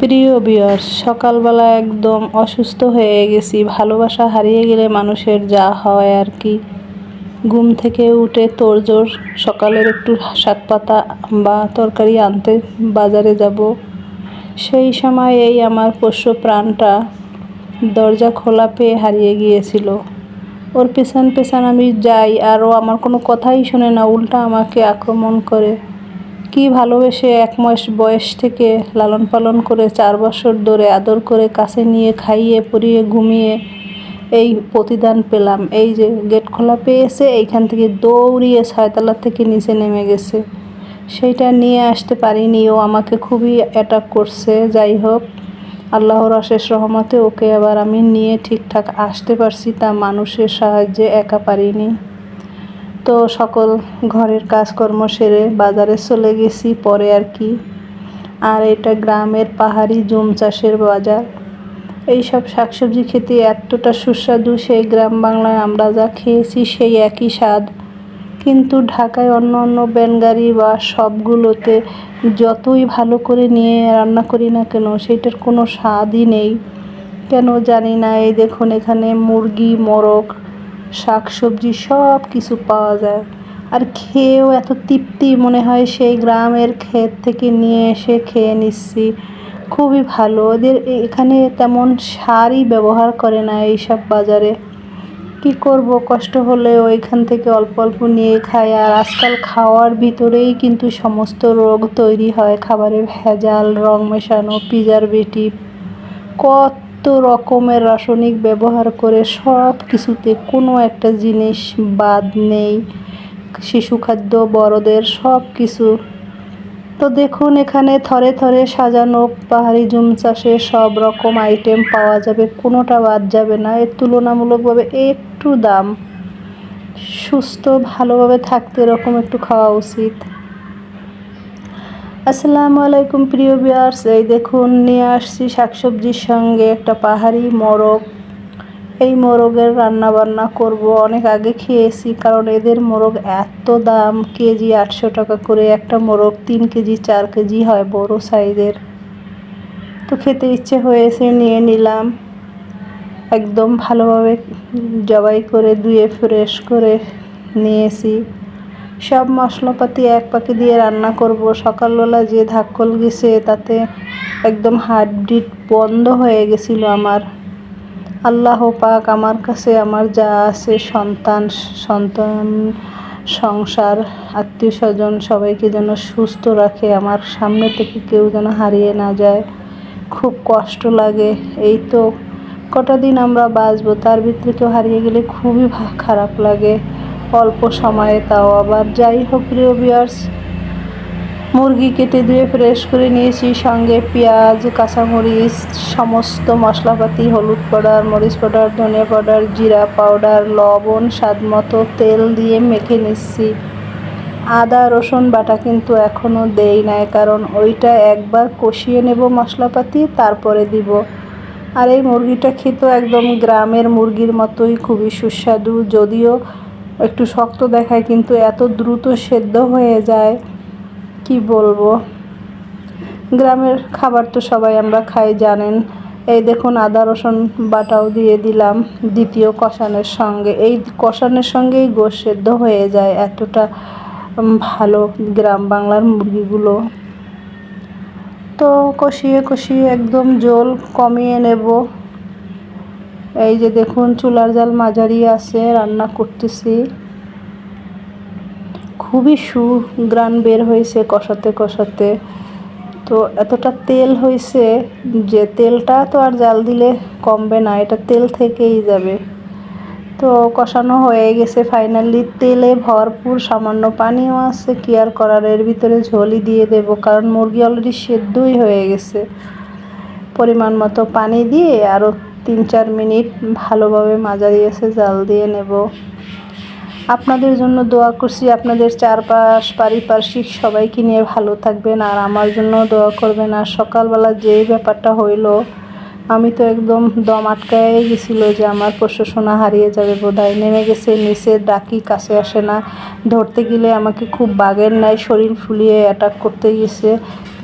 প্রিয় বিয়ার্স সকালবেলা একদম অসুস্থ হয়ে গেছি। ভালোবাসা হারিয়ে গেলে মানুষের যা হয় আর কি। ঘুম থেকে উঠে তোড়জোড়, সকালের একটু শাক পাতা বা তরকারি আনতে বাজারে যাব। সেই সময় এই আমার পোষ্য প্রাণটা দরজা খোলা পেয়ে হারিয়ে গিয়েছিল। ওর পেছন পেছন আমি যাই আর ও আমার কোনো কথাই শোনে না, উল্টা আমাকে আক্রমণ করে। কি ভালোবেসে এক মাস বয়স থেকে লালন পালন করে চার বছর ধরে আদর করে কাছে নিয়ে খাইয়ে, পরিয়ে, ঘুমিয়ে এই প্রতিদান পেলাম। এই যে গেট খোলা পেয়েছে, এইখান থেকে দৌড়িয়ে ছয়তলা থেকে নিচে নেমে গেছে। সেইটা নিয়ে আসতে পারিনি। ও আমাকে খুবই অ্যাটাক করছে। যাই হোক, আল্লাহর অশেষ রহমতে ওকে আবার আমি নিয়ে ঠিকঠাক আসতে পারছি, তা মানুষের সাহায্যে একা পারিনি। তো সকল ঘরের কাজকর্ম সেরে বাজারে চলে গেছি, পরে আর কি। আর এটা গ্রামের পাহাড়ি জুম চাষের বাজার। এই সব শাকসবজি খেতে এতটা সুস্বাদু, সেই গ্রাম বাংলায় আমরা যা খেয়েছি সেই একই স্বাদ। কিন্তু ঢাকায় অন্য অন্য ব্যানগাড়ি বা সবগুলোতে যতই ভালো করে নিয়ে রান্না করি না কেন সেটার কোনো স্বাদই নেই। কেন জানি না, এই দেখুন এখানে মুরগি, মোরগ শাক সবজি সব কিছু পাওয়া যায়। আর খেয়েও এত তৃপ্তি মনে হয় সেই গ্রামের ক্ষেত থেকে নিয়ে এসে খেয়ে নিচ্ছি। খুবই ভালো। ওদের এখানে তেমন সারই ব্যবহার করে না এইসব বাজারে। কি করব? কষ্ট হলে ওইখান থেকে অল্প অল্প নিয়ে খাই। আর আজকাল খাওয়ার ভিতরেই কিন্তু সমস্ত রোগ তৈরি হয়। খাবারে ভেজাল, রং মেশানো প্রিজারভেটিভ কত রকমের রাসায়নিক ব্যবহার করে সব কিছুতে কোনো একটা জিনিস বাদ নেই। শিশু খাদ্য, বড়দের সব কিছু। তো দেখুন, এখানে থরে থরে সাজানো পাহাড়ি জুম চাষে সব রকম আইটেম পাওয়া যাবে, কোনোটা বাদ যাবে না। এর তুলনামূলকভাবে একটু দাম। সুস্থ, ভালোভাবে থাকতে এরকম একটু খাওয়া উচিত। আসসালামু আলাইকুম, প্রিয় বিয়ার্স এই দেখুন, নিয়ে আসছি শাকসবজির সঙ্গে একটা পাহাড়ি মোরগ। এই মোরগের রান্না বান্না করব। অনেক আগে খেয়েছি, কারণ এদের মোরগ এত দাম। কেজি আটশো টাকা করে একটা মোরগ, তিন কেজি, চার কেজি হয়, বড় সাইজের। তো খেতে ইচ্ছে হয়েছে, নিয়ে নিলাম। একদম ভালোভাবে জবাই করে, ধুয়ে, ফ্রেশ করে নিয়েছি। সব মশলাপাতি এক পাখি দিয়ে রান্না করব। সকালবেলা যে ধাক্কল গেছে, তাতে একদম হার্টবিট বন্ধ হয়ে গেছিল আমার। আল্লাহ পাক আমার কাছে আমার যা আছে, সন্তান সন্তান, সংসার আত্মীয় স্বজন সবাইকে যেন সুস্থ রাখে, আমার সামনে থেকে কেউ যেন হারিয়ে না যায়। খুব কষ্ট লাগে। এই তো কটা দিন আমরা বাঁচবো, তার ভিতরে কেউ হারিয়ে গেলে খুবই খারাপ লাগে। অল্প সময়ে তাও আবার যাই হোক, প্রিয় বিয়ার্স মুরগি কেটে ধুয়ে ফ্রেশ করে নিয়েছি। সঙ্গে পেঁয়াজ, কাঁচামরিচ, সমস্ত মশলাপাতি, হলুদ পাউডার, মরিচ পাউডার, ধনিয়া পাউডার, জিরা পাউডার, লবণ, স্বাদ মতো তেল দিয়ে মেখে নিচ্ছি। আদা, রসুন, বাটা কিন্তু এখনও দেই নাই, কারণ ওইটা একবার কষিয়ে নেব মশলাপাতি, তারপরে দিব। আর এই মুরগিটা খেতেও একদম গ্রামের মুরগির মতোই খুবই সুস্বাদু, যদিও একটু শক্ত দেখায়, কিন্তু এত দ্রুত সেদ্ধ হয়ে যায়, কি বলব? গ্রামের খাবার তো সবাই আমরা খাই, জানেন। এই দেখুন, আদা, রসুন বাটাও দিয়ে দিলাম দ্বিতীয় কষানের সঙ্গে। এই কষানের সঙ্গেই গোশ সেদ্ধ হয়ে যায় এতটা ভালো গ্রাম বাংলার মুরগিগুলো। তো কষিয়ে কষিয়ে একদম জল কমিয়ে নেব। এই যে দেখুন, চুলার জাল মাঝারি আছে, রান্না করতেছি। খুবই সুগ্রান বের হয়েছে কষাতে কষাতে। তো এতটা তেল হয়েছে যে তেলটা তো আর জাল দিলে কমবে না, এটা তেল থেকেই যাবে। তো কষানো হয়ে গেছে ফাইনালি, তেলে ভরপুর সামান্য পানিও আছে কেয়ার করার, এর ভিতরে ঝোলই দিয়ে দেব, কারণ মুরগি অলরেডি সেদ্ধই হয়ে গেছে। পরিমাণ মতো পানি দিয়ে আরও তিন চার মিনিট ভালোভাবে মাজা দিয়েছে জাল দিয়ে নেব। আপনাদের জন্য দোয়া করছি, আপনাদের চারপাশ পারিপার্শ্বিক সবাইকে নিয়ে ভালো থাকবেন। আর আমার জন্য দোয়া করবেন, আর সকালবেলা যেই ব্যাপারটা হইল আমি তো একদম দম আটকায় গেছিল যে আমার পোষ্য সোনা হারিয়ে যাবে বোধহয়। নেমে গেছে, নিচে ডাকি, কাছে আসে না। ধরতে গেলে আমাকে খুব বাগের নাই শরীর ফুলিয়ে অ্যাটাক করতে গেছে।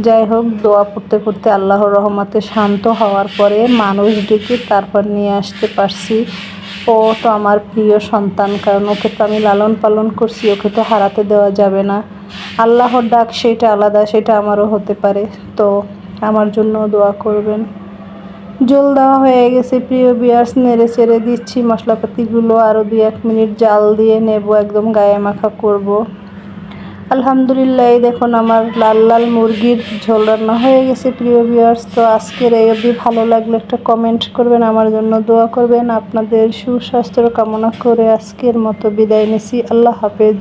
যাই হোক, দোয়া পড়তে পড়তে আল্লাহর রহমাতে শান্ত হওয়ার পরে মানুষ ডেকে তারপর নিয়ে আসতে পারছি। ও তো আমার প্রিয় সন্তান, কারণ ওকে তো আমি লালন পালন করছি, ওকে তো হারাতে দেওয়া যাবে না। আল্লাহর ডাক সেটা আলাদা, সেটা আমারও হতে পারে। তো আমার জন্য দোয়া করবেন। জল দেওয়া হয়ে গেছে। প্রিয় বিয়ার্স, নেড়ে চেড়ে দিচ্ছি মশলাপাতিগুলো। আরও দুই এক মিনিট জাল দিয়ে নেব, একদম গায়ে মাখা করব। আলহামদুলিল্লাহ, দেখুন আমার লাল লাল মুরগির ঝোল রান্না হয়ে গেছে, প্রিয় বিয়ার্স। তো আজকের এই অবধি ভালো লাগলে একটা কমেন্ট করবেন, আমার জন্য দোয়া করবেন। আপনাদের সুস্বাস্থ্য কামনা করে আজকের মতো বিদায় নিছি। আল্লাহ হাফেজ।